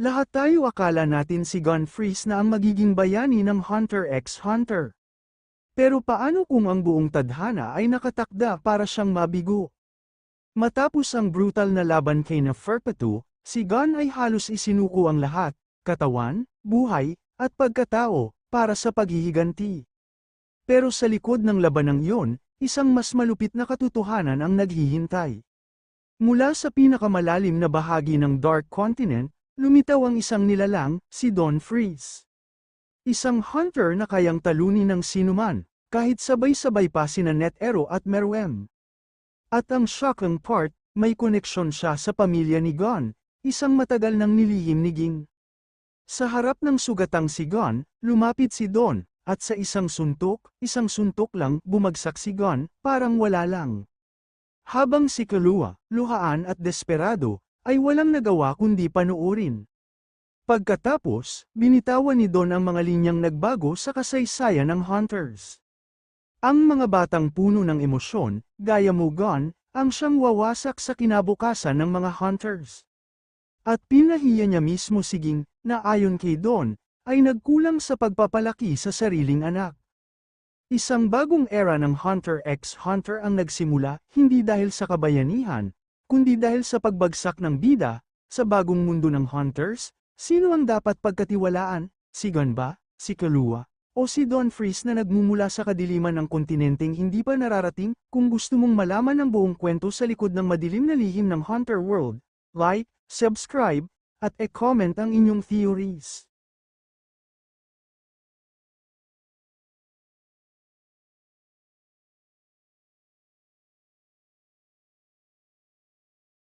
Lahat tayo akala natin si Gun Freeze na ang magiging bayani ng Hunter x Hunter. Pero paano kung ang buong tadhana ay nakatakda para siyang mabigo? Matapos ang brutal na laban kay Nefertatu, si Gun ay halos isinuko ang lahat, katawan, buhay, at pagkatao, para sa paghihiganti. Pero sa likod ng labanang iyon, isang mas malupit na katotohanan ang naghihintay. Mula sa pinakamalalim na bahagi ng Dark Continent, lumitaw ang isang nilalang, si Don Freeze. Isang hunter na kayang talunin ng sinuman, kahit sabay-sabay pa sina Netero at Meruem. At ang shocking part, may koneksyon siya sa pamilya ni Gon, isang matagal nang nilihim ni Ging. Sa harap ng sugatang si Gon, lumapit si Don, at sa isang suntok, isang suntok lang, bumagsak si Gon, parang wala lang. Habang si Kalua, luhaan at desperado, ay walang nagawa kundi panuorin. Pagkatapos, binitawan ni Don ang mga linyang nagbago sa kasaysayan ng Hunters. Ang mga batang puno ng emosyon, gaya mo Gon, ang siyang wawasak sa kinabukasan ng mga Hunters. At pinahiya niya mismo si Ging, na ayon kay Don, ay nagkulang sa pagpapalaki sa sariling anak. Isang bagong era ng Hunter x Hunter ang nagsimula, hindi dahil sa kabayanihan, kundi dahil sa pagbagsak ng bida, sa bagong mundo ng Hunters, sino ang dapat pagkatiwalaan, si Gon ba, si Kalua, o si Don Freeze na nagmumula sa kadiliman ng kontinenteng hindi pa nararating, kung gusto mong malaman ang buong kwento sa likod ng madilim na lihim ng Hunter World, like, subscribe, at e-comment ang inyong theories.